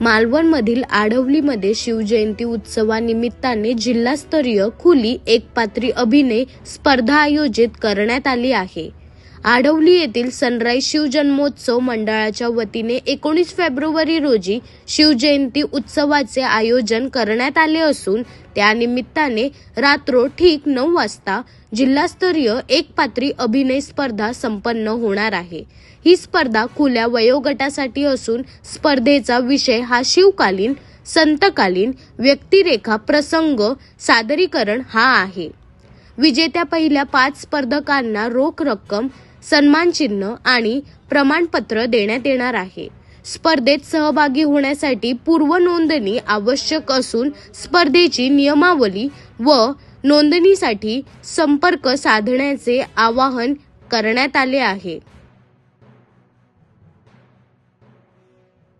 मालवणमधील आडवलीमध्ये शिवजयंती उत्सवानिमित्ताने जिल्हास्तरीय खुली एकपात्री अभिनय स्पर्धा आयोजित करण्यात आली आहे. आढवली येथील सनराईज शिवजन्मोत्सव मंडळाच्या वतीने एकोणीस फेब्रुवारी रोजी शिवजयंती उत्सवाचे आयोजन करण्यात आले असून त्यानिमित्ताने रात्रो ठीक नऊ वाजता जिल्हास्तरीय एकपात्री अभिनय स्पर्धा संपन्न होणार आहे. ही स्पर्धा खुल्या वयोगटासाठी असून स्पर्धेचा विषय हा शिवकालीन संतकालीन व्यक्तिरेखा प्रसंग सादरीकरण हा आहे. विजेत्या पहिल्या पाच स्पर्धकांना रोख रक्कम सन्मानचिन्ह आणि प्रमाणपत्र देण्यात येणार आहे. स्पर्धेत सहभागी होण्यासाठी पूर्वनोंदणी आवश्यक असून स्पर्धेची नियमावली व नोंदणीसाठी संपर्क साधण्याचे आवाहन करण्यात आले आहे.